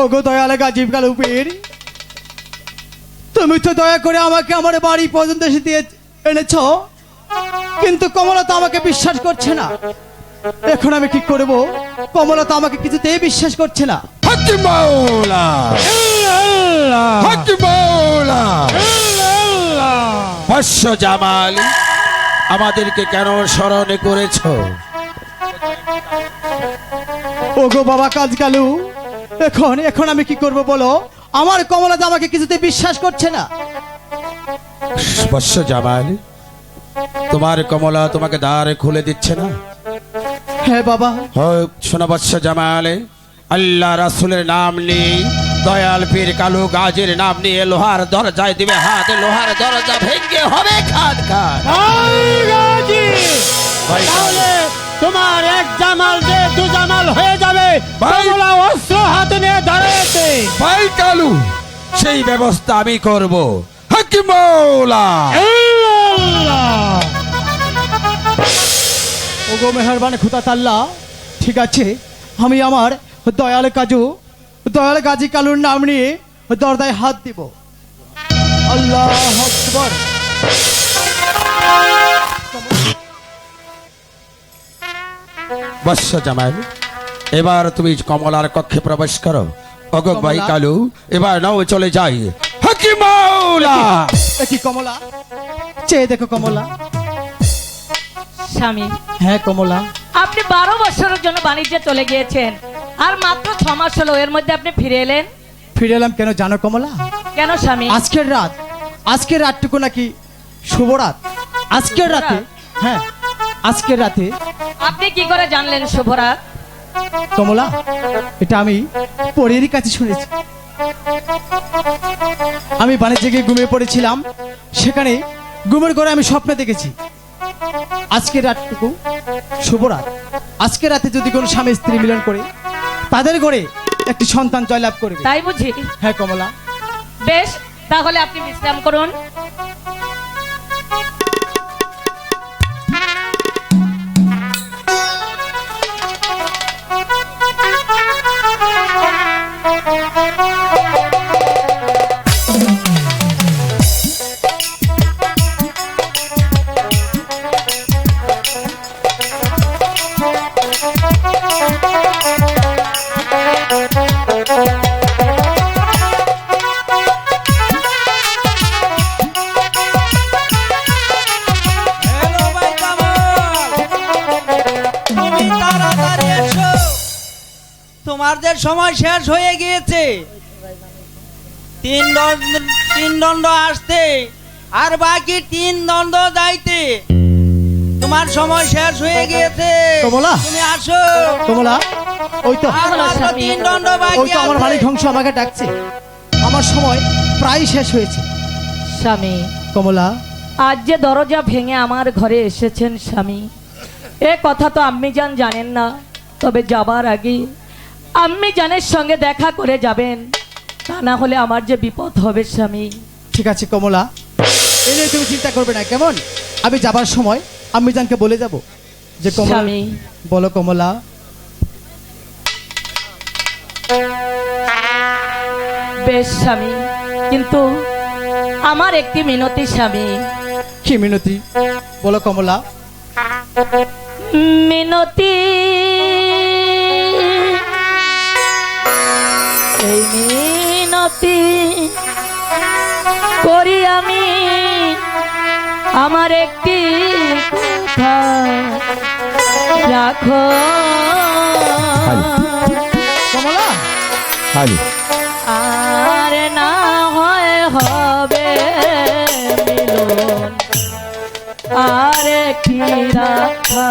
ওগো দয়ালে গাজীব কালুপীর তুমি তো দয়া করে আমাকে আমার বাড়ি পর্যন্ত এসে দিয়ে এনেছ। কিন্তু কমলা তো আমাকে বিশ্বাস করছে না। এখন আমি কি করব? কমলা তো আমাকে কিছুতেই বিশ্বাস করছে না। জামাল আমাদেরকে কেন স্মরণ করেছ? ওগো বাবা কাজ কালু। এখন এখন আমি কি করব বলো? আমার কমলা তো আমাকে কিছুতে বিশ্বাস করছে না। বর্ষ জামাল তোমার কমলা তোমাকে দ্বার খুলে দিচ্ছে না? হ্যাঁ বাবা। শোনো বৎস জামাল আল্লাহ রাসুলের নাম নেই দয়াল পীর কালু গাজের নাম নিয়ে লোহার দরজায় দিবে হাত লোহার দরজা ভেঙে হবে খান খান তোমার এক জামাল যে দু জামাল হয়ে যাবে কমলা অস্ত্র হাতে নিয়ে দাঁড়িয়েছে। ভাই কালু সেই ব্যবস্থা আমি করব। হাকিমৌলা ওগো মেহরবান খুদা তাল্লা ঠিক আছে আমি আমার দয়াল কাজু দয়াল গাজী কালুর নাম নিয়ে দরদায় হাত দিব। আল্লাহ আকবার। বৎস জামাল এবার তুমি কমলার কক্ষে প্রবেশ করো। অগক ভাই কালু এবার নাও চলে যাই। হাকিমৌলা এ কি কমলা? চেয়ে দেখো কমলা। স্বামী। হ্যাঁ কমলা। আপনি বারো বছরের জন্য বাণিজ্যে চলে গিয়েছেন আর মাত্র ছ মাস হলো এর মধ্যে আপনি ফিরে এলেন? ফিরে এলাম কেন জানো কমলা? কেন স্বামী? আজকের রাত আজকের রাতটুকু নাকি শুভ রাত? আজকের রাতে? হ্যাঁ। আজকের রাতে আপনি কি করে জানলেন শুভরাত কমলা এটা আমি পরেরই কাছে শুনেছি। আমি বাণিজ্যে গিয়ে ঘুমিয়ে পড়েছিলাম। সেখানে ঘুমের ঘরে আমি স্বপ্নে দেখেছি। আজকের রাতটুকু শুভ রাত আজকের রাতে যদি কোনো স্বামী স্ত্রী মিলন করে তাদের ঘরে একটি সন্তান জয়লাভ করবে। তাই বুঝি? হ্যাঁ কমলা। বেশ তাহলে আপনি বিশ্রাম করুন। তোমাদের সময় শেষ হয়ে গিয়েছে। তিন দণ্ড তিন দণ্ড আসতে আর বাকি তিন দণ্ড যাইতে। তোমার সময় শেষ হয়ে গিয়েছে। কমলা? তুমি আসো। কমলা ওই তো। তিন দণ্ড ওই তো আমার। মালিক হংস আমাকে ডাকছে। আমার সময় প্রায় শেষ হয়েছে। স্বামী কমলা। আজ যে দরজা ভেঙে আমার ঘরে এসেছেন স্বামী এ কথা তো আম্মি জান জানেন না। তবে যাবার আগে আম্মি জানের সঙ্গে দেখা করে যাবেন। তা না হলে আমার যে বিপদ হবে স্বামী। ঠিক আছে কমলা। এই নিয়ে তুমি চিন্তা করবে না কেমন? আমি যাবার সময় আমি জানকে বলে যাব যে কমলা স্বামী। বলো কমলা। বেশ স্বামী কিন্তু আমার একটি মিনতি স্বামী। কি মিনতি? বলো কমলা। মিনতি এই মিনতি করি আমি আমার একটি কথা রাখো। আর না হয় হবে মিলন। আর কি রাখা।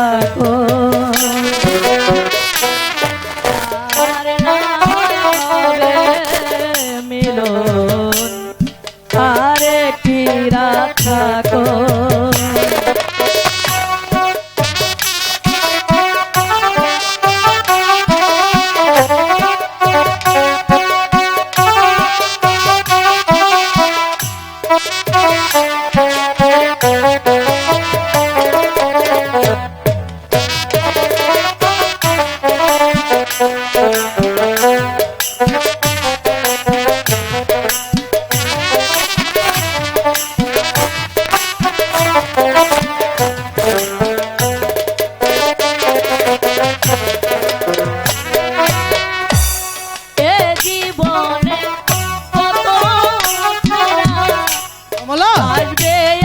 জীবনে কত আসবে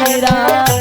मेरा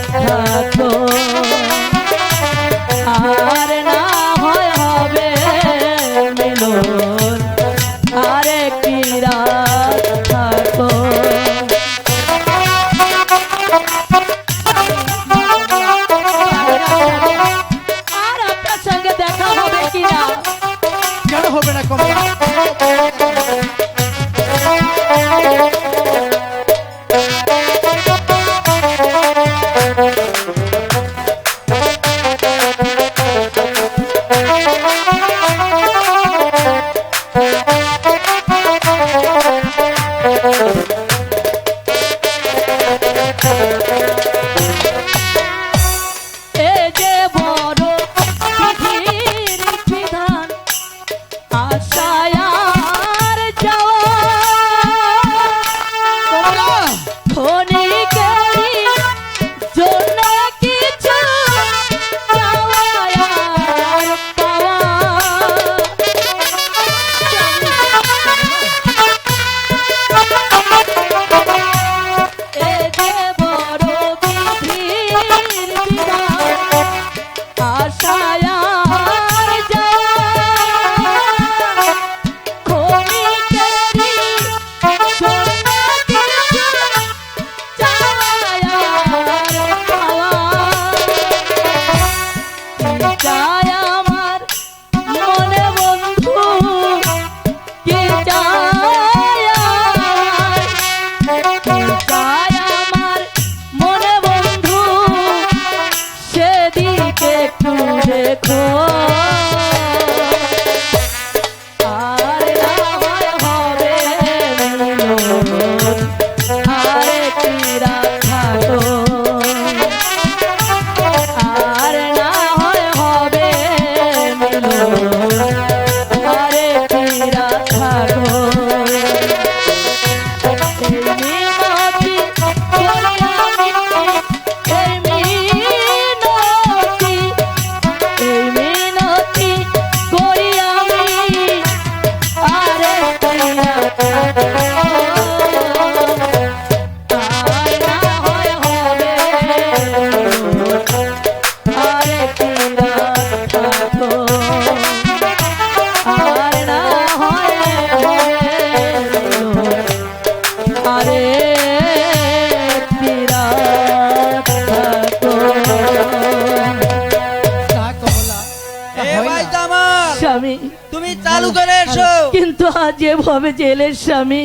স্বামী তুমি চালু করে এসো। কিন্তু আজ যেভাবে জেলের স্বামী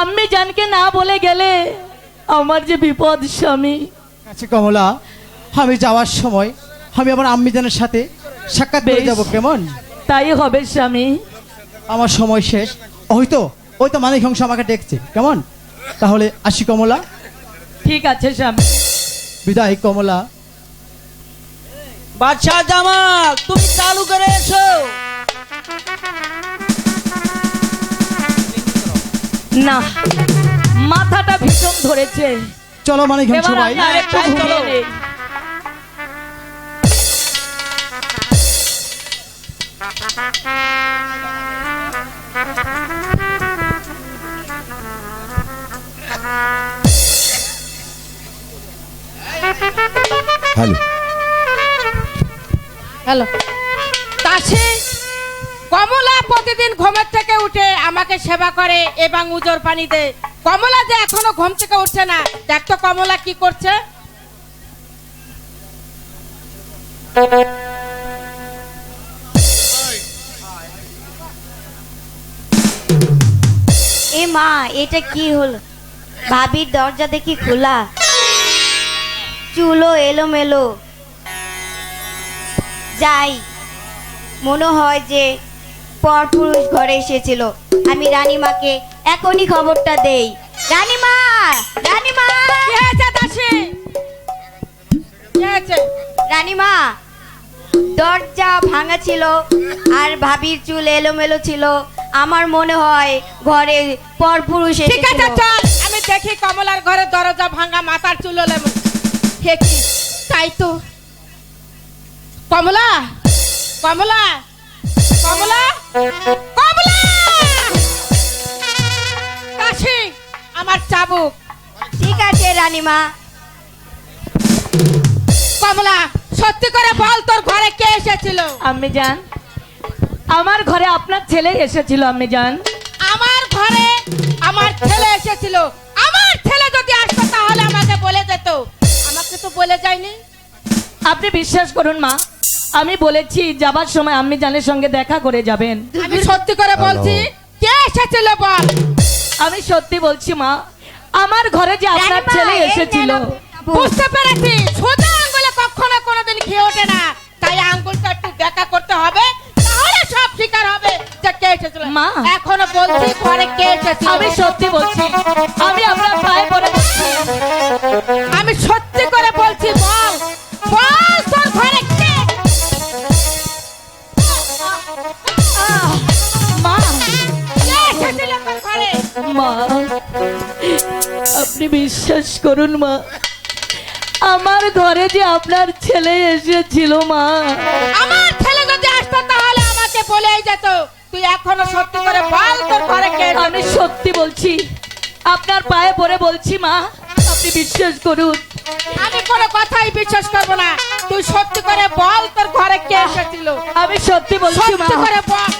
আমি জানকে না বলে গেলে আমার যে বিপদ স্বামী। আচ্ছা কমলা আমি যাওয়ার সময় আমি আমার আম্মিজানের সাথে সাক্ষাৎ করে। যাব কেমন? তাই হবে স্বামী। আমার সময় শেষ। হয়তো ওই তো মানিক অংশ আমাকে ডেকছে কেমন? তাহলে আসি কমলা। ঠিক আছে স্বামী। বিদায় কমলা। বাদশাহ জামাল তুমি চালু করে এসো। না মাথাটা ভীষণ ধরেছে। চলো চলো। ঘুমিয়ে হ্যালো। হ্যালো। তাসি কমলা প্রতিদিন ঘুমের থেকে উঠে আমাকে সেবা করে এবং উজোর পানি দেয়। কমলা যে এখনও ঘুম থেকে উঠছে না দেখ তো কমলা কি করছে। এ মা এটা কি হলো? ভাবির দরজা দেখি খোলা। চুলো এলোমেলো। যাই। মনে হয় যে পরপুরুষ ঘরে এসেছিল। আমি রানীমাকে এখনই খবরটা দেই। রানীমা! রানীমা! রানীমা! দরজা ভাঙা ছিল আর ভাবির চুল এলোমেলো ছিল। আমার মনে হয় ঘরে পরপুরুষ ঠিক আছে চল। আমি দেখি কমলার ঘরে দরজা ভাঙা মাথার চুলো কি? তাই তো। কমলা? কমলা? কমলা? কমলা! কাশি আমার চাবুক। ঠিক আছে রানীমা। কমলা সত্যি করে বল তোর ঘরে কে এসেছিল? আমি যান আমার ঘরে আপনার ছেলে এসেছিল আমি যান আমার ঘরে আমার ছেলে এসেছিল। আমার ছেলে যদি আসতো তাহলে আমাকে বলে যেত। আমাকে তো বলে যায়নি। আপনি বিশ্বাস করুন মা আমি বলেছি যাবার সময় আম্মি জানের সঙ্গে দেখা করে যাবেন। আমি সত্যি করে বলছি কে এসেছিল বল? আমি সত্যি বলছি মা আমার ঘরে যে আপনার ছেলে এসেছিল। বুঝতে পেরেছি। সোজা আঙ্গুলে কখনো কোনোদিন খেয়ে ওঠে না। তাই আঙ্গুলটা একটু দেখা করতে হবে তাহলে সব স্বীকার হবে যে কে এসেছিল। মা। এখনও বলছি ঘরে কে এসেছিল? আমি সত্যি বলছি আমি আপনার বিশ্বাস করুন মা। আমার ঘরে যে আপনার ছেলে এসেছিল মা। আমার ছেলে যদি আসতো তাহলে আমাকে বলেই যেত তুই এখনও সত্যি করে বল তোর ঘরে কে আমি সত্যি বলছি আপনার পায়ে পড়ে বলছি মা আপনি বিশ্বাস করুন। আমি কোনো কথাই বিশ্বাস করব না তুই সত্যি করে বল তোর ঘরে কে এসেছিল? আমি সত্যি বলছি মা। সত্যি করে বল।